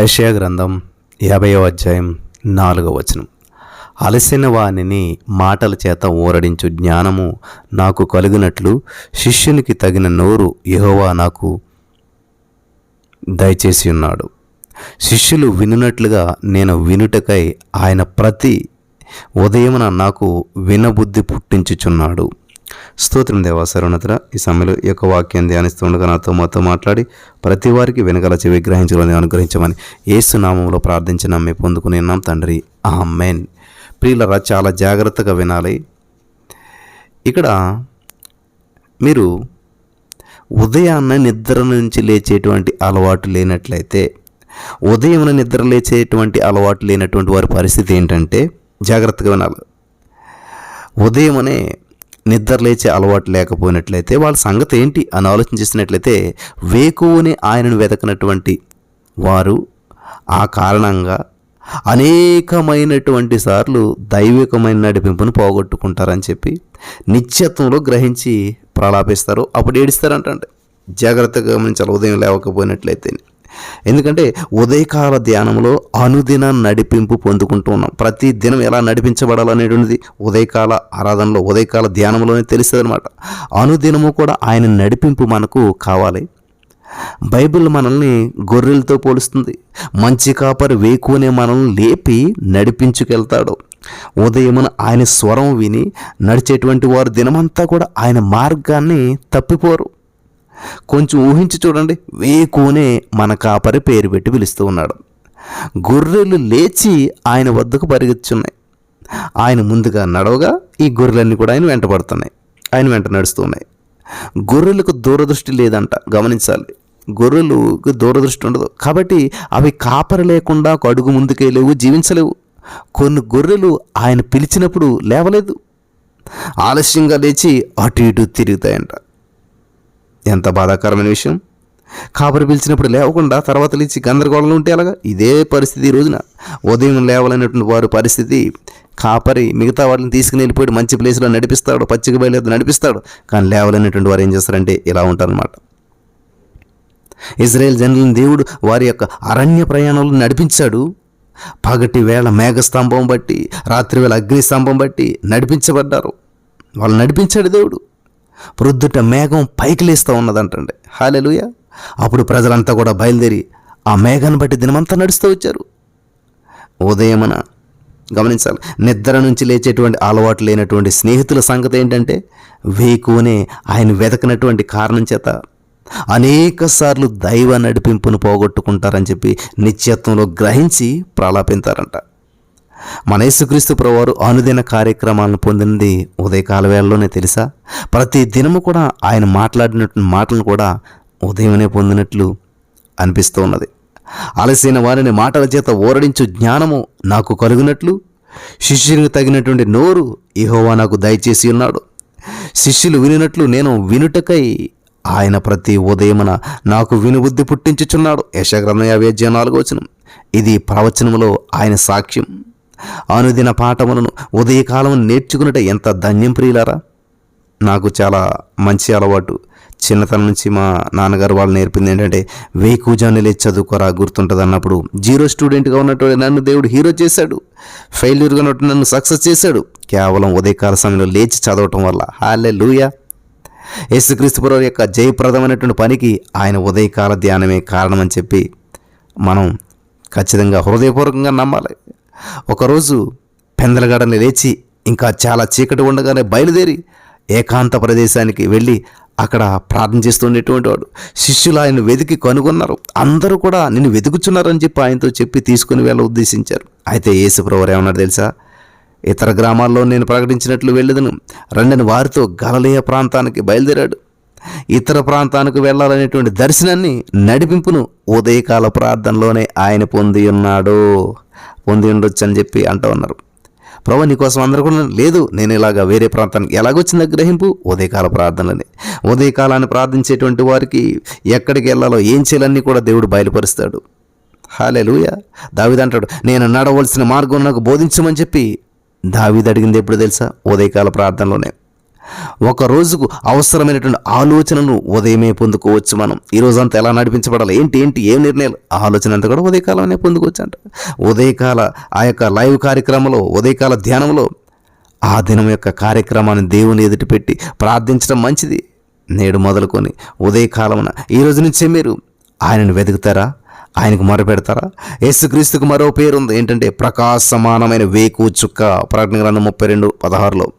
యెషయా గ్రంథం యాభైవ అధ్యాయం నాలుగవ వచనం. అలసిన వానిని మాటల చేత ఊరడించు జ్ఞానము నాకు కలిగినట్లు శిష్యునికి తగిన నోరు యహోవా నాకు దయచేసి ఉన్నాడు. శిష్యులు వినున్నట్లుగా నేను వినుటకై ఆయన ప్రతి ఉదయమున నాకు వినబుద్ధి పుట్టించుచున్నాడు. స్తోత్రం దేవా ఈ సమయంలో ఈ యొక్క వాక్యం ధ్యానిస్తుండగా నాతో మాతో మాట్లాడి ప్రతి వారికి వెనకాల చెవి గ్రహించాలని అనుగ్రహించమని ఏసునామంలో ప్రార్థించి నమ్మి పొందుకుని ఉన్నాం తండ్రి. ఆ మెయిన్ ప్రియులరా చాలా జాగ్రత్తగా వినాలి. ఇక్కడ మీరు ఉదయాన్నే నిద్ర నుంచి లేచేటువంటి అలవాటు లేనట్లయితే ఉదయం నిద్ర లేచేటువంటి అలవాటు లేనటువంటి వారి పరిస్థితి ఏంటంటే జాగ్రత్తగా వినాలి. ఉదయమనే నిద్ర లేచే అలవాటు లేకపోయినట్లయితే వాళ్ళ సంగతి ఏంటి అని ఆలోచించేసినట్లయితే వేకువని ఆయనను వెతకనటువంటి వారు ఆ కారణంగా అనేకమైనటువంటి సార్లు దైవికమైన నడిపింపును పోగొట్టుకుంటారని చెప్పి నిత్యత్వంలో గ్రహించి ప్రలాపిస్తారు. అప్పుడు ఏడిస్తారంటే జాగ్రత్తగా గమనించాలి. ఉదయం లేవకపోయినట్లయితే. ఎందుకంటే ఉదయకాల ధ్యానంలో అనుదిన నడిపింపు పొందుకుంటూ ఉన్నాం. ప్రతి దినం ఎలా నడిపించబడాలనేటువంటిది ఉదయకాల ఆరాధనలో ఉదయకాల ధ్యానంలోనే తెలుస్తుంది అనమాట అనుదినము కూడా ఆయన నడిపింపు మనకు కావాలి. బైబిల్ మనల్ని గొర్రెలతో పోలుస్తుంది. మంచి కాపరి వేకునే మనల్ని లేపి నడిపించుకెళ్తాడు. ఉదయమున ఆయన స్వరం విని నడిచేటువంటి వారు దినమంతా కూడా ఆయన మార్గాన్ని తప్పిపోరు. కొంచెం ఊహించి చూడండి. వేకునే మన కాపరి పేరు పెట్టి పిలుస్తూ ఉన్నాడు. గొర్రెలు లేచి ఆయన వద్దకు పరిగెత్తున్నాయి ఆయన ముందుగా నడవగా ఈ గొర్రెలన్నీ కూడా ఆయన వెంటబడుతున్నాయి ఆయన వెంట నడుస్తున్నాయి. గొర్రెలకు దూరదృష్టి లేదంట. గమనించాలి. గొర్రెలకు దూరదృష్టి ఉండదు. కాబట్టి అవి కాపరి లేకుండా ఒక అడుగు ముందుకెళ్ళేవు జీవించలేవు. కొన్ని గొర్రెలు ఆయన పిలిచినప్పుడు లేవలేదు. ఆలస్యంగా లేచి అటు ఇటు తిరుగుతాయంట. ఎంత బాధాకరమైన విషయం? కాపరి పిలిచినప్పుడు లేవకుండా తర్వాత లేచి గందరగోళంలో ఉంటే అలాగా ఇదే పరిస్థితి ఈ రోజున. ఉదయం లేవాలనేటువంటి వారి పరిస్థితి. కాపరి మిగతా వాళ్ళని తీసుకుని వెళ్ళిపోయి మంచి ప్లేస్లో నడిపిస్తాడు పచ్చిక బయలు నడిపిస్తాడు. కానీ లేవలేనటువంటి వారు ఏం చేస్తారంటే ఇలా ఉంటారనమాట ఇజ్రాయెల్ జనులను దేవుడు వారి యొక్క అరణ్య ప్రయాణంలో నడిపించాడు. పగటి వేళ మేఘస్తంభం బట్టి రాత్రి వేళ బట్టి నడిపించబడ్డారు. వాళ్ళు నడిపించాడు దేవుడు. ప్రొద్దుట మేఘం పైకి లేస్తూ ఉన్నదంటండి. హాలెలుయ. అప్పుడు ప్రజలంతా కూడా బయలుదేరి ఆ మేఘాన్ని బట్టి దినమంతా నడుస్తూ వచ్చారు. ఉదయమన గమనించాలి నిద్ర నుంచి లేచేటువంటి అలవాటు లేనటువంటి స్నేహితుల సంగతి ఏంటంటే వేకునే ఆయన వెతకినటువంటి కారణం చేత అనేక సార్లు దైవ నడిపింపును పోగొట్టుకుంటారని చెప్పి నిత్యత్వంలో గ్రహించి ప్రలాపింతారంట. మన యేసుక్రీస్తు ప్రవారు అనుదిన కార్యక్రమాలను పొందినది ఉదయకాల వేళలోనే తెలుసా? ప్రతి దినము కూడా ఆయన మాట్లాడినటువంటి మాటలను కూడా ఉదయమనే పొందినట్లు అనిపిస్తూ ఉన్నది. అలసిన వారిని మాటల చేత ఓరడించు జ్ఞానము నాకు కలుగునట్లు శిష్యునికి తగినటువంటి నోరు ఇహోవా నాకు దయచేసి ఉన్నాడు. శిష్యులు వినినట్లు నేను వినుటకై ఆయన ప్రతి ఉదయమున నాకు వినుబుద్ధి పుట్టించుచున్నాడు. యశగ్రంథం యాభై అధ్యాయం నాలుగో వచనం. ఇది ప్రవచనములో ఆయన సాక్ష్యం. అనుదిన పాఠములను ఉదయకాలం నేర్చుకున్నట ఎంత ధన్యం ప్రియులారా? నాకు చాలా మంచి అలవాటు. చిన్నతనం నుంచి మా నాన్నగారు వాళ్ళు నేర్పింది ఏంటంటే వేకుజాన్ని లేచి చదువుకోరా గుర్తుంటుంది అన్నప్పుడు జీరో స్టూడెంట్గా ఉన్నటువంటి నన్ను దేవుడు హీరో చేశాడు. ఫెయిల్యూర్గా ఉన్నట్టు నన్ను సక్సెస్ చేశాడు. కేవలం ఉదయకాల సమయంలో లేచి చదవటం వల్ల. హాలే లూయా యేసుక్రీస్తుపురం యొక్క జయప్రదమైనటువంటి పనికి ఆయన ఉదయకాల ధ్యానమే కారణమని చెప్పి మనం ఖచ్చితంగా హృదయపూర్వకంగా నమ్మాలి. ఒకరోజు పెందలగడని లేచి ఇంకా చాలా చీకటి ఉండగానే బయలుదేరి ఏకాంత ప్రదేశానికి వెళ్ళి అక్కడ ప్రార్థన చేస్తుండేటువంటి వాడు. శిష్యులు ఆయన వెతికి కనుగొన్నారు. అందరూ కూడా నిన్ను వెతుకుచున్నారని చెప్పి ఆయనతో చెప్పి తీసుకుని వెళ్ళ ఉద్దేశించారు. అయితే యేసుప్రవర్ ఏమన్నాడు తెలుసా? ఇతర గ్రామాల్లో నేను ప్రకటించినట్లు వెళ్ళదును. రండని వారితో గలలేయ ప్రాంతానికి బయలుదేరాడు. ఇతర ప్రాంతానికి వెళ్ళాలనేటువంటి దర్శనాన్ని నడిపింపును ఉదయకాల ప్రార్థనలోనే ఆయన పొంది ఉన్నాడు. పొంది ఉండొచ్చు అని చెప్పి అంటూ ఉన్నారు. ప్రభు నీకోసం అందరూ కూడా లేదు. నేను ఇలాగ వేరే ప్రాంతానికి ఎలాగొచ్చిందో గ్రహింపు? ఉదయకాల ప్రార్థనలని. ఉదయకాలాన్ని ప్రార్థించేటువంటి వారికి ఎక్కడికి వెళ్ళాలో ఏం చేయాలన్నీ కూడా దేవుడు బయలుపరుస్తాడు. హాలే లూయ దావిదంటాడు నేను నడవలసిన మార్గం నాకు బోధించమని చెప్పి. దావిది అడిగింది ఎప్పుడు తెలుసా? ఉదయకాల ప్రార్థనలోనే. ఒక రోజుకు అవసరమైనటువంటి ఆలోచనను ఉదయమే పొందుకోవచ్చు మనం. ఈ రోజంతా ఎలా నడిపించబడాలి? ఏంటి ఏంటి ఏం నిర్ణయాలు? ఆలోచన అంతా కూడా ఉదయకాలమే పొందుకోవచ్చు అంట ఉదయకాల ఆ యొక్క లైవ్ కార్యక్రమంలో ఉదయకాల ధ్యానంలో ఆ దినం యొక్క కార్యక్రమాన్ని దేవుని ఎదుటి పెట్టి ప్రార్థించడం మంచిది. నేడు మొదలుకొని ఉదయకాలమున ఈ రోజు నుంచే మీరు ఆయనను వెతుకుతారా? ఆయనకు మొరపెడతారా? యేసుక్రీస్తుకు మరో పేరు ఉంది ఏంటంటే ప్రకాశమానమైన వేకు చుక్క. ప్రకటన గ్రంథం ముప్పై రెండు పదహారులో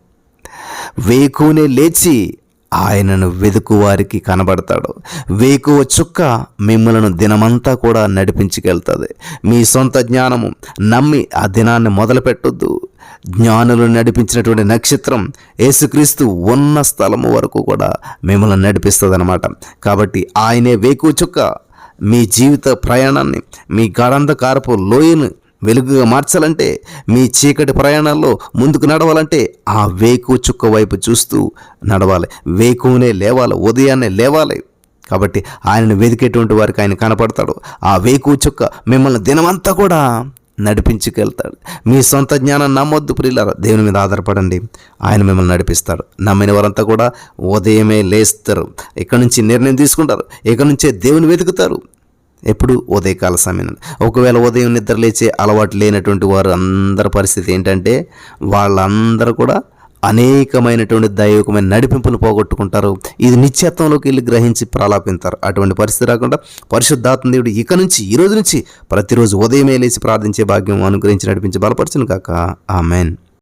వేకునే లేచి ఆయనను వెతుకు వారికి కనబడతాడు. వేకువ చుక్క మిమ్మలను దినమంతా కూడా నడిపించుకెళ్తుంది. మీ సొంత జ్ఞానము నమ్మి ఆ దినాన్ని మొదలుపెట్టొద్దు. జ్ఞానులు నడిపించినటువంటి నక్షత్రం యేసుక్రీస్తు ఉన్న స్థలము వరకు కూడా మిమ్మల్ని నడిపిస్తుంది కాబట్టి ఆయనే వేకువ చుక్క. మీ జీవిత ప్రయాణాన్ని మీ గడంధకారపు లోయను వెలుగుగా మార్చాలంటే మీ చీకటి ప్రయాణాల్లో ముందుకు నడవాలంటే ఆ వేకు చుక్క వైపు చూస్తూ నడవాలి. వేకునే లేవాలి ఉదయాన్నే లేవాలి. కాబట్టి ఆయనను వెతికేటువంటి వారికి ఆయన కనపడతాడు. ఆ వేకు చుక్క మిమ్మల్ని దినమంతా కూడా నడిపించుకెళ్తాడు మీ సొంత జ్ఞానం నమ్మొద్దు ప్రియులారా. దేవుని మీద ఆధారపడండి. ఆయన మిమ్మల్ని నడిపిస్తాడు. నమ్మిన వారంతా కూడా ఉదయమే లేస్తారు. ఇక్కడ నుంచి నిర్ణయం తీసుకుంటారు. ఇక్కడ నుంచే దేవుని వెతుకుతారు. ఎప్పుడు ఉదయకాల సమయం. ఒకవేళ ఉదయం నిద్ర లేచే అలవాటు లేనటువంటి వారు అందరి పరిస్థితి ఏంటంటే వాళ్ళందరూ కూడా అనేకమైనటువంటి దైవికమైన నడిపింపును పోగొట్టుకుంటారు. ఇది నిత్యత్వంలోకి వెళ్ళి గ్రహించి ప్రలాపింతారు. అటువంటి పరిస్థితి రాకుండా పరిశుద్ధాత్మ దేవుడు ఇక నుంచి ఈ రోజు నుంచి ప్రతిరోజు ఉదయమే లేచి ప్రార్థించే భాగ్యం అనుగ్రహించి నడిపించి బలపరచును కాక ఆ మెయిన్